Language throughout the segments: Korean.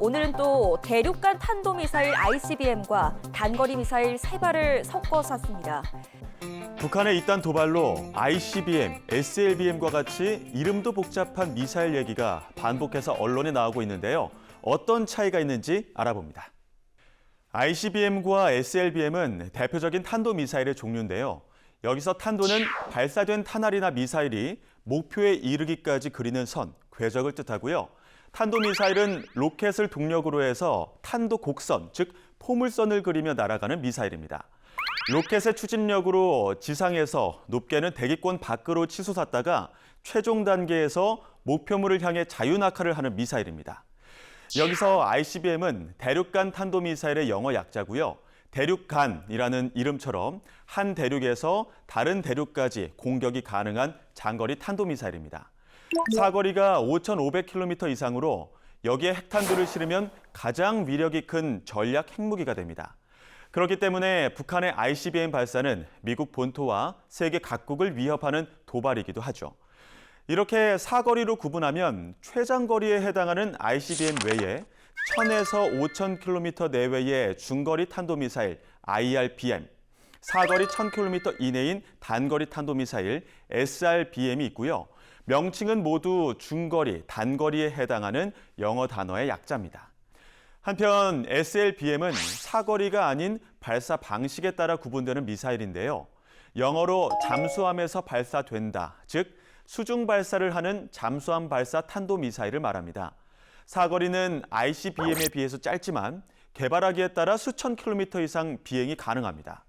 오늘은 또 대륙간 탄도미사일 ICBM과 단거리 미사일 세 발을 섞어 쐈습니다. 북한의 이딴 도발로 ICBM, SLBM과 같이 이름도 복잡한 미사일 얘기가 반복해서 언론에 나오고 있는데요. 어떤 차이가 있는지 알아봅니다. ICBM과 SLBM은 대표적인 탄도미사일의 종류인데요. 여기서 탄도는 발사된 탄알이나 미사일이 목표에 이르기까지 그리는 선, 궤적을 뜻하고요. 탄도미사일은 로켓을 동력으로 해서 탄도 곡선, 즉 포물선을 그리며 날아가는 미사일입니다. 로켓의 추진력으로 지상에서 높게는 대기권 밖으로 치솟았다가 최종 단계에서 목표물을 향해 자유낙하를 하는 미사일입니다. 여기서 ICBM은 대륙간 탄도미사일의 영어 약자고요. 대륙간이라는 이름처럼 한 대륙에서 다른 대륙까지 공격이 가능한 장거리 탄도미사일입니다. 사거리가 5,500km 이상으로 여기에 핵탄두를 실으면 가장 위력이 큰 전략 핵무기가 됩니다. 그렇기 때문에 북한의 ICBM 발사는 미국 본토와 세계 각국을 위협하는 도발이기도 하죠. 이렇게 사거리로 구분하면 최장거리에 해당하는 ICBM 외에 1000에서 5000km 내외의 중거리 탄도미사일 IRBM, 사거리 1000km 이내인 단거리 탄도미사일 SRBM이 있고요. 명칭은 모두 중거리, 단거리에 해당하는 영어 단어의 약자입니다. 한편 SLBM은 사거리가 아닌 발사 방식에 따라 구분되는 미사일인데요. 영어로 잠수함에서 발사된다, 즉 수중 발사를 하는 잠수함 발사 탄도 미사일을 말합니다. 사거리는 ICBM에 비해서 짧지만 개발하기에 따라 수천 킬로미터 이상 비행이 가능합니다.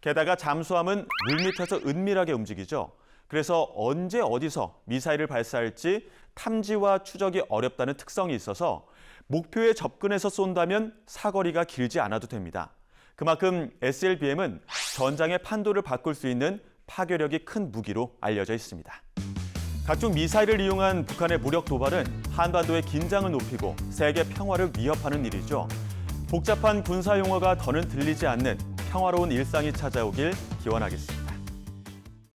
게다가 잠수함은 물 밑에서 은밀하게 움직이죠. 그래서 언제 어디서 미사일을 발사할지 탐지와 추적이 어렵다는 특성이 있어서 목표에 접근해서 쏜다면 사거리가 길지 않아도 됩니다. 그만큼 SLBM은 전장의 판도를 바꿀 수 있는 파괴력이 큰 무기로 알려져 있습니다. 각종 미사일을 이용한 북한의 무력 도발은 한반도의 긴장을 높이고 세계 평화를 위협하는 일이죠. 복잡한 군사 용어가 더는 들리지 않는 평화로운 일상이 찾아오길 기원하겠습니다.